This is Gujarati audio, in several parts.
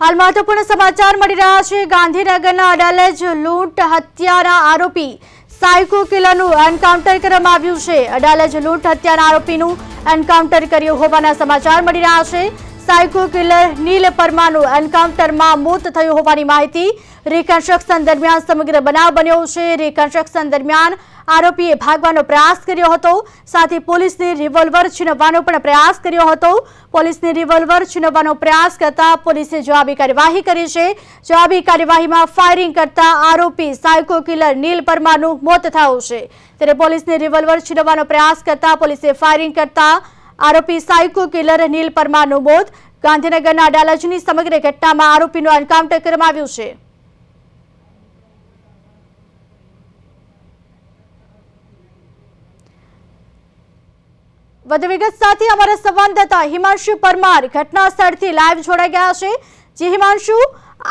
હાલ મહત્વપૂર્ણ સમાચાર મળી રહ્યા છે. ગાંધીનગરના અડાલજ લૂંટ હત્યાના આરોપી સાયકો કિલરનું એન્કાઉન્ટર કરવામાં આવ્યું છે. અડાલજ લૂંટ હત્યાના આરોપીનું એન્કાઉન્ટર કર્યું હોવાના સમાચાર મળી રહ્યા છે. સાયકો કિલર નીલ પરમાનું એન્કાઉન્ટરમાં મોત થયું હોવાની માહિતી રિકન્સ્ટ્રક્શન દરમિયાન સમગ્ર બનાવ બન્યો છે. રિકન્સ્ટ્રક્શન દરમિયાન આરોપીએ ભાગવાનો પ્રયાસ કર્યો હતો. સાથે પોલીસની રિવોલ્વર છીનવવાનો પણ પ્રયાસ કર્યો હતો. પોલીસની રિવોલ્વર છીનવવાનો પ્રયાસ કરતા પોલીસે જવાબી કાર્યવાહી કરી છે. જવાબી કાર્યવાહીમાં ફાયરિંગ કરતા આરોપી સાયકો કિલર નીલ પરમારનું મોત થયું છે. ત્યારે પોલીસની રિવોલ્વર છીનવવાનો પ્રયાસ કરતા પોલીસે ફાયરિંગ કરતા આરોપી સાયકો કિલર નીલ પરમારનું મોત. ગાંધીનગરના અડાલજની સમગ્ર ઘટનામાં આરોપીનું એન્કાઉન્ટર કરવામાં આવ્યું છે. વધુ વિગત સાથે અમારા સંવાદદાતા હિમાંશુ પરમાર ઘટના સ્થળથી લાઈવ જોડાઈ ગયા છે. જે હિમાંશુ,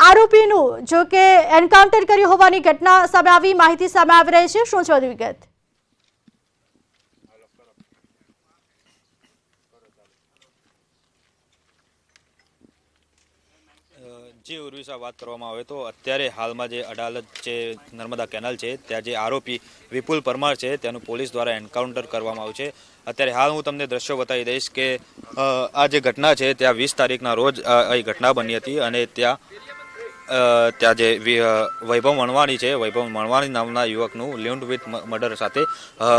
આરોપીનું જો કે એન્કાઉન્ટર કર્યું હોવાની ઘટના સામે આવી, માહિતી સામે આવી રહી છે. શું છે વધુ વિગત જી ઉર્વિશા વાત કરવામાં આવે તો અત્યારે હાલમાં જે અડાલત છે, નર્મદા કેનાલ છે, ત્યાં જે આરોપી વિપુલ પરમાર છે, તેનું પોલીસ દ્વારા એન્કાઉન્ટર કરવામાં આવ્યું છે. અત્યારે હાલ હું તમને દ્રશ્યો બતાવી દઈશ કે આ જે ઘટના છે, ત્યાં વીસ તારીખના રોજ એ ઘટના બની હતી અને ત્યાં ત્યાં જે વૈભવ મણવાણી છે, વૈભવ મણવાણી નામના યુવકનું લિન્ડ વિથ મર્ડર સાથે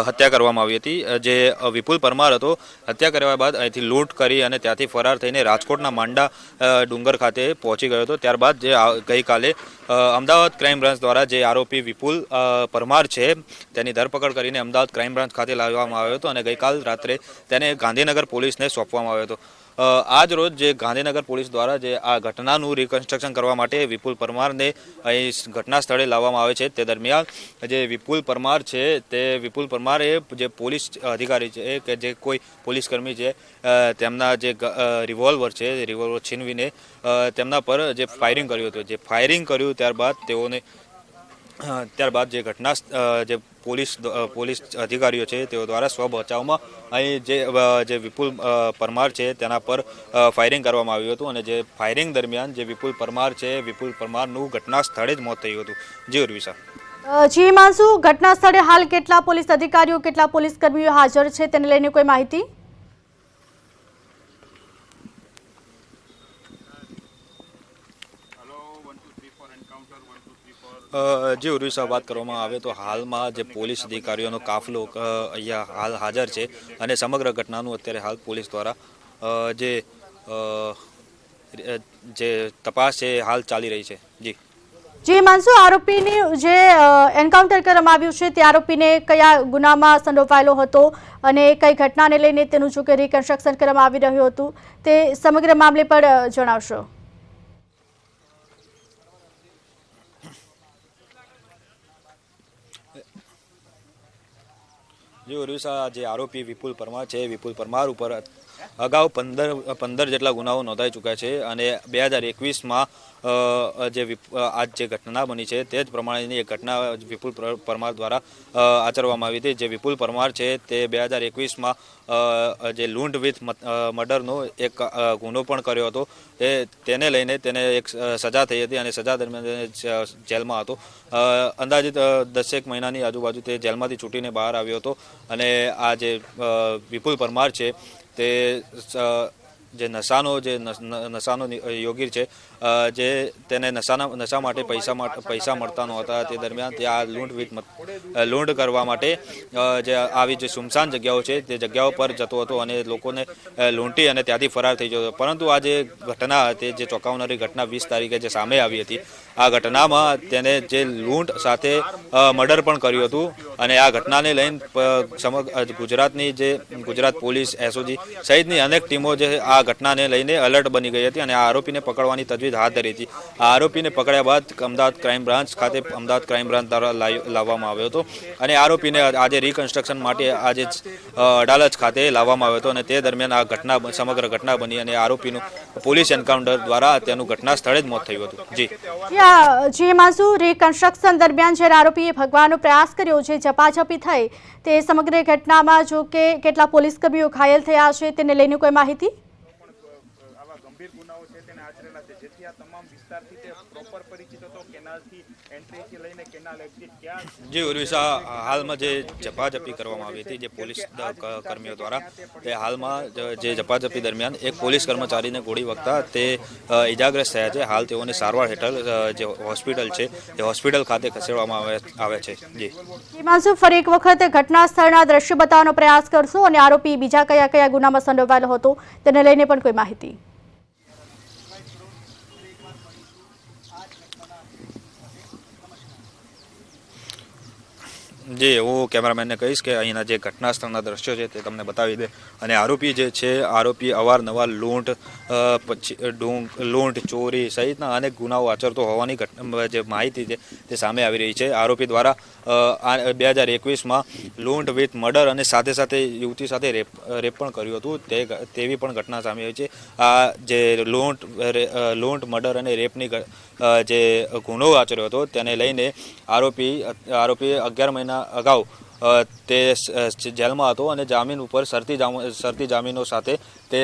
હત્યા કરવામાં આવી હતી. જે વિપુલ પરમાર હતો, હત્યા કર્યા બાદ અહીંથી લૂંટ કરી અને ત્યાંથી ફરાર થઈને રાજકોટના માંડા ડુંગર ખાતે પહોંચી ગયો હતો. ત્યારબાદ જે ગઈકાલે અમદાવાદ ક્રાઇમ બ્રાન્ચ દ્વારા જે આરોપી વિપુલ પરમાર છે, તેની ધરપકડ કરીને અમદાવાદ ક્રાઇમ બ્રાન્ચ ખાતે લાવવામાં આવ્યો હતો અને ગઈકાલ રાત્રે તેને ગાંધીનગર પોલીસને સોંપવામાં આવ્યો હતો. આજ રોજ જે ગાંધીનગર પોલીસ દ્વારા જે આ ઘટનાનું રિકન્સ્ટ્રક્શન કરવા માટે વિપુલ પરમારને અહીં ઘટના સ્થળે લાવવામાં આવે છે, તે દરમિયાન જે વિપુલ પરમાર છે, તે વિપુલ પરમાર એ જે પોલીસ અધિકારી છે, કે જે કોઈ પોલીસ કર્મી છે તેમના જે રિવોલ્વર છે રિવોલ્વર છીનવીને તેમના પર જે ફાયરિંગ કર્યું હતું. જે ફાયરિંગ કર્યું ત્યારબાદ તેઓને ત્યારબાદ જે ઘટના જે પોલીસ પોલીસ અધિકારીઓ છે તેઓ દ્વારા સ્વ બચાવમાં અહીં જે જે વિપુલ પરમાર છે તેના પર ફાયરિંગ કરવામાં આવ્યું હતું અને જે ફાયરિંગ દરમિયાન જે વિપુલ પરમાર છે વિપુલ પરમારનું ઘટના સ્થળે જ મોત થયું હતું. જી ઉર્વિશા. અ, જી હિમાંશુ ઘટના સ્થળે હાલ કેટલા પોલીસ અધિકારીઓ કેટલા પોલીસ કર્મીઓ હાજર છે તેને લઈને કોઈ માહિતી? જે ઉર્વિશા વાત કરવામાં આવે તો હાલમાં જે પોલીસ અધિકારીઓનો કાફલો અહીંયા હાલ હાજર છે અને સમગ્ર ઘટનાનું અત્યારે હાલ પોલીસ દ્વારા જે જે તપાસ છે હાલ ચાલી રહી છે. જી. જી માનસુ આરોપીની જે એન્કાઉન્ટર કરવામાં આવ્યું છે તે આરોપીને કયા ગુનામાં સંડોવાયેલો હતો અને કઈ ઘટનાને લઈને તેનું જો કે રિકન્સ્ટ્રક્શન કરવામાં આવી રહ્યું હતું તે સમગ્ર મામલે પર જણાવશો. જે ઓરિસ્સા જે આરોપી વિપુલ પરમાર છે વિપુલ પરમાર ઉપર અગાઉ પંદર પંદર જેટલા ગુનાઓ નોંધાઈ ચૂક્યા છે અને બે હજાર એકવીસમાં જે આજ જે ઘટના બની છે તે જ પ્રમાણેની એક ઘટના વિપુલ પર- પરમાર દ્વારા આચરવામાં આવી હતી. જે વિપુલ પરમાર છે તે બે હજાર એકવીસમાં જે લૂંટ વિથ મર્ડરનો એક ગુનો પણ કર્યો હતો. એ, તેને લઈને તેને એક સજા થઈ હતી અને સજા દરમિયાન જેલમાં હતો. અંદાજિત દસેક મહિનાની આજુબાજુ તે જેલમાંથી છૂટીને બહાર આવ્યો હતો. અને આ જે વિપુલ પરમાર છે તે જે નશાનો જે નશાનો યોગીર યોગી છે જે તેને નશાના, નશા માટે પૈસા પૈસા મળતા નહોતા તે દરમિયાન તે આ લૂંટ વિથ લૂંટ કરવા માટે જે આવી જે સુમસાન જગ્યાઓ છે, તે જગ્યાઓ પર જતો હતો અને લોકોને લૂંટી અને ત્યાંથી ફરાર થઈ જતો પરંતુ આ જે ઘટના હતી જે ચોંકાવનારી ઘટના વીસ તારીખે જે સામે આવી હતી, આ ઘટનામાં તેને જે લૂંટ સાથે મર્ડર પણ કર્યું હતું અને આ ઘટનાને લઈને સમગ્ર ગુજરાતની જે, ગુજરાત પોલીસ એસઓજી સહિતની અનેક ટીમો જે આ ઘટનાને લઈને અલર્ટ બની ગઈ હતી અને આ આરોપીને પકડવાની તજવીજ હાથ ધરી હતી. આરોપીને પકડ્યા બાદ અમદાવાદ ક્રાઇમ બ્રાન્ચ ખાતે અમદાવાદ ક્રાઇમ બ્રાન્ચ દ્વારા લાવવામાં આવ્યો હતો. અને આરોપીને આજે રિકન્સ્ટ્રક્શન માટે આજે અડાલજ ખાતે લાવવામાં આવ્યો હતો. અને તે દરમિયાન આ ઘટના સમગ્ર ઘટના બની અને આરોપીનું પોલીસ એન્કાઉન્ટર દ્વારા તેનું ઘટના સ્થળે જ મોત થયું હતું. જી. જી માસુ રિકન્સ્ટ્રક્શન દરમિયાન જ્યારે આરોપીએ ભગવાનો પ્રયાસ કર્યો છે ઝપાઝપી થઈ, તે સમગ્ર ઘટનામાં જો કે કેટલા પોલીસ કર્મીઓ ઘાયલ થયા છે તેને લઈને કોઈ માહિતી આવા ગંભીર ગુનાઓ છે તેને આચરેલા છે જેથી આ તમામ વિસ્તારથી તે પ્રોપર પરિચિત હતો કેનાલથી એન્ટ્રીથી લઈને કેનાલ એક્ઝિટ ક્યાં જી ઉર્વિશા હાલમાં જે ઝપાઝપી કરવામાં આવી હતી જે પોલીસ કર્મીઓ દ્વારા તે હાલમાં જે ઝપાઝપી દરમિયાન એક પોલીસ કર્મચારીને ગોળી વખતા તે ઇજાગ્રસ્ત થયા છે. હાલ તેઓને સારવાર હેઠળ જે હોસ્પિટલ છે તે હોસ્પિટલ ખાતે ખસેડવામાં આવે આવે છે. જી. હિમાંશુ ફરી એક વખત ઘટના સ્થળના દ્રશ્ય બતાવવાનો પ્રયાસ કરશો અને આરોપી બીજા કયા કયા ગુનામાં સંડોવાયેલો હતો તેને લઈને પણ કોઈ માહિતી. જી હું કેમેરામેનને કહીશ કે અહીંના જે ઘટના સ્થળના દ્રશ્યો છે તે તમને બતાવી દે. અને આરોપી જે છે, આરોપી અવારનવાર લૂંટ પછી લૂંટ, ચોરી સહિતના અનેક ગુનાઓ આચરતો હોવાની જે માહિતી છે તે સામે આવી રહી છે. આરોપી દ્વારા બે હજાર એકવીસમાં લૂંટ વિથ મર્ડર અને સાથે સાથે યુવતી સાથે રેપ રેપ પણ કર્યું હતું. તે તેવી પણ ઘટના સામે આવી છે. આ જે લૂંટ લૂંટ, મર્ડર અને રેપની જે ગુનો આચર્યો હતો, તેને લઈને આરોપી આરોપી અગિયાર મહિના અગાઉ તે જેલમાં હતો અને જામીન ઉપર શરતી શરતી જામીનો સાથે તે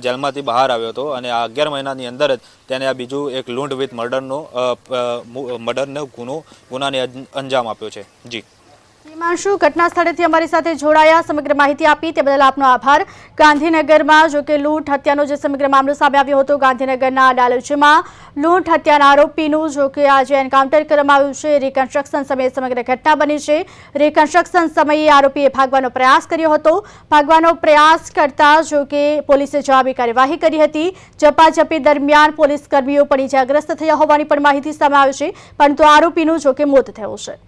જેલમાંથી બહાર આવ્યો હતો અને આ અગિયાર મહિનાની અંદર જ તેને આ બીજું એક લૂંટ વિથ મર્ડરનો મર્ડરનો ગુનો, ગુનાને અંજામ આપ્યો છે. જી. હિમાંશુ ઘટના સ્થળેથી અમારી સાથે જોડાયા, સમગ્ર માહિતી આપી તે બદલ આપનો આભાર. ગાંધીનગરમાં જો કે લૂંટ હત્યાનો જે સમગ્ર મામલો સામે આવ્યો હતો, ગાંધીનગરના ડાલોજીમાં લૂંટ હત્યાના આરોપીનું જો કે આજે એન્કાઉન્ટર કરવામાં આવ્યું છે રિકન્સ્ટ્રક્શન સમયે સમગ્ર ઘટના બની છે. રિકન્સ્ટ્રક્શન સમયે આરોપીએ ભાગવાનો પ્રયાસ કર્યો હતો. ભાગવાનો પ્રયાસ કરતા જો કે પોલીસે જવાબી કાર્યવાહી કરી હતી. ઝપાઝપી દરમિયાન પોલીસ કર્મીઓ પણ ઇજાગ્રસ્ત થયા હોવાની પણ માહિતી સામે આવી છે, પરંતુ આરોપીનું જો કે મોત થયું છે.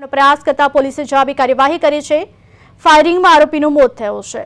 પ્રયાસ કરતા પોલીસે જવાબી કાર્યવાહી કરી છે. ફાયરિંગમાં આરોપીનું મોત થયું છે.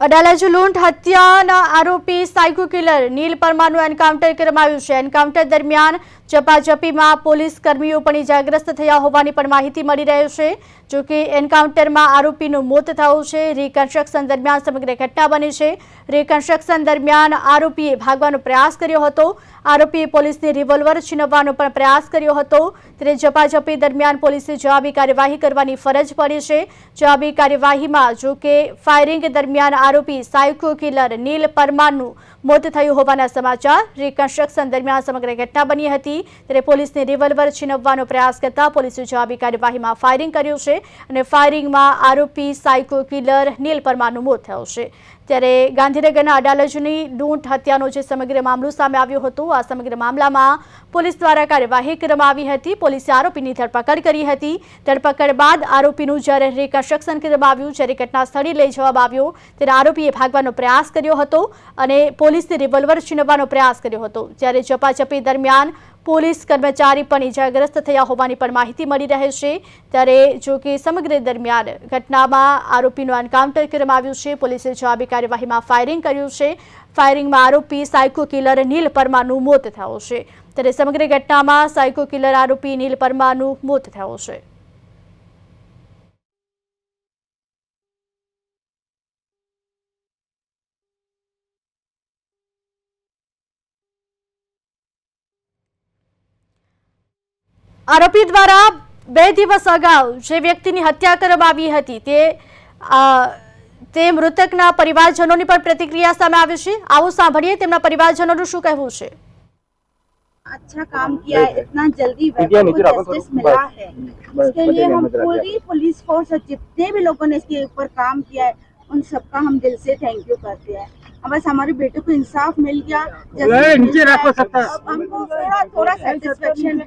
અડાલજ લૂંટ હત્યાના આરોપી સાયકો કિલર નીલ પરમારનું એન્કાઉન્ટર કરવામાં આવ્યું છે. એન્કાઉન્ટર દરમિયાન ઝપાઝપીમાં પોલીસ કર્મીઓ પણ ઇજાગ્રસ્ત થયા હોવાની પણ માહિતી મળી રહી છે. જો કે એન્કાઉન્ટરમાં આરોપીનું મોત થયું છે. રિકન્સ્ટ્રક્શન દરમિયાન સમગ્ર ઘટના બની છે. રિકન્સ્ટ્રક્શન દરમિયાન આરોપીએ ભાગવાનો પ્રયાસ કર્યો હતો. આરોપીએ પોલીસની રિવોલ્વર છીનવવાનો પણ પ્રયાસ કર્યો હતો. ત્યારે ઝપાઝપી દરમિયાન પોલીસે જવાબી કાર્યવાહી કરવાની ફરજ પડી છે. જવાબી કાર્યવાહીમાં જો કે ફાયરિંગ દરમિયાન આરોપી સાયકો કિલર નીલ પરમારનું મોત થયું હોવાના સમાચાર રિકન્સ્ટ્રક્શન દરમિયાન સમગ્ર ઘટના બની હતી. ત્યારે પોલીસને રિવોલ્વર છીનવવાનો પ્રયાસ કરતા પોલીસે જવાબી કાર્યવાહીમાં ફાયરિંગ કર્યું છે અને ફાયરિંગમાં આરોપી સાયકો કિલર નીલ પરમારનું મોત થયું છે. ત્યારે ગાંધીનગરના અડાલજની લૂંટ હત્યાનો જે સમગ્ર મામલો સામે આવ્યો હતો, આ સમગ્ર મામલામાં પોલીસ દ્વારા કાર્યવાહી કરવામાં આવી હતી. પોલીસે આરોપીની ધરપકડ કરી હતી. ધરપકડ બાદ આરોપીનું જ્યારે રિકન્સ્ટ્રક્શન કરવામાં આવ્યું, જ્યારે ઘટના સ્થળે લઈ જવામાં આવ્યો, ત્યારે આરોપીએ ભાગવાનો પ્રયાસ કર્યો હતો અને પોલીસને રિવોલ્વર છીનવવાનો પ્રયાસ કર્યો હતો. જ્યારે ઝપાઝપી દરમિયાન પોલીસ કર્મચારી પણ ઇજાગ્રસ્ત થયા હોવાની પણ માહિતી મળી રહે છે. ત્યારે જો કે સમગ્ર દરમિયાન ઘટનામાં આરોપીનું એન્કાઉન્ટર કરવામાં આવ્યું છે. પોલીસે જવાબી કાર્યવાહીમાં ફાયરિંગ કર્યું છે. ફાયરિંગમાં આરોપી સાયકો કિલર નીલ પરમાનું મોત થયો છે. ત્યારે સમગ્ર ઘટનામાં સાયકો કિલર આરોપી નીલ પરમાનું મોત થયો છે. આરોપી દ્વારા બે દિવસ અગાઉ જે વ્યક્તિની હત્યા કરવામાં આવી હતી તે તે મૃતકના પરિવારજનોની પણ પ્રતિક્રિયા સામે આવી છે આવો સાંભળીએ તેમના પરિવારજનોનું શું કહેવું છે अच्छा काम किया है इतना जल्दी जस्टिस मिला है इसके लिए हम पूरी पुलिस फोर्स और जितने भी लोगों ने इसके ऊपर काम किया है उन सबका हम दिल से थैंक यू करते हैं बस हमारे बेटे को इंसाफ मिल गया नीचे रखो हमको थोड़ा थोड़ा सेटिस्फेक्शन